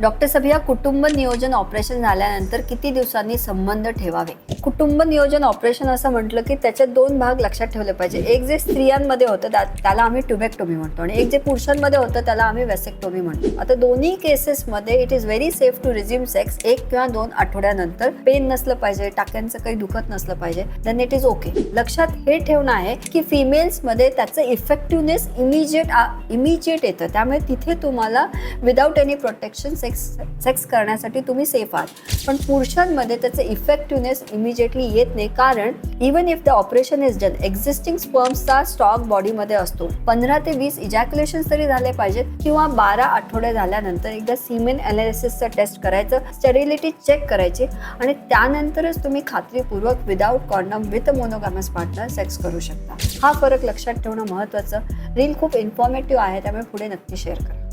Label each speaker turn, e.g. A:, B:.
A: Doctor सभिया कुटुंब नियोजन operation झाल्यानंतर किती दिवसांनी संबंध ठेवावे? कुटुंब नियोजन ऑपरेशन असं म्हटलं की त्याचे दोन भाग लक्षात ठेवले पाहिजे. एक जे स्त्रियांमध्ये होतं त्या- त्याला आम्ही ट्युबेक्टोमी म्हणतो. आणि एक जे पुरुषांमध्ये होतं त्याला आम्ही वेसेक्टोमी म्हणतो. आता दोन्ही केसेसमध्ये it is very safe to resume sex एक किंवा दोन आठवड्यानंतर. पेन नसलं पाहिजे टाक्यांचं काही दुखत नसलं पाहिजे देन इट इज ओके लक्षात हे ठेवणं आहे की फिमेल्समध्ये त्याचं इफेक्टिव्हनेस इमिजिएट इमिजिएट येतं. त्यामुळे तिथे तुम्हाला without any protection sex sex करण्यासाठी तुम्ही सेफ आहात. पण पुरुषांमध्ये त्याचं इफेक्टिव्हनेस इमिजिएटली येत नाही कारण even if the operation is done existing स्पर्म्सचा stock बॉडीमध्ये असतो. पंधरा ते वीस इजॅक्युलेशन तरी झाले पाहिजेत किंवा बारा आठवडे झाल्यानंतर एकदा सिमेन अनालिसिसचं टेस्ट करायचं स्टेरिलिटी चेक करायची आणि त्यानंतरच तुम्ही खात्रीपूर्वक without condom with monogamous partner sex करू शकता. हा फरक लक्षात ठेवणं महत्त्वाचं. रील खूप इन्फॉर्मेटिव्ह आहे त्यामुळे पुढे नक्की शेअर करा.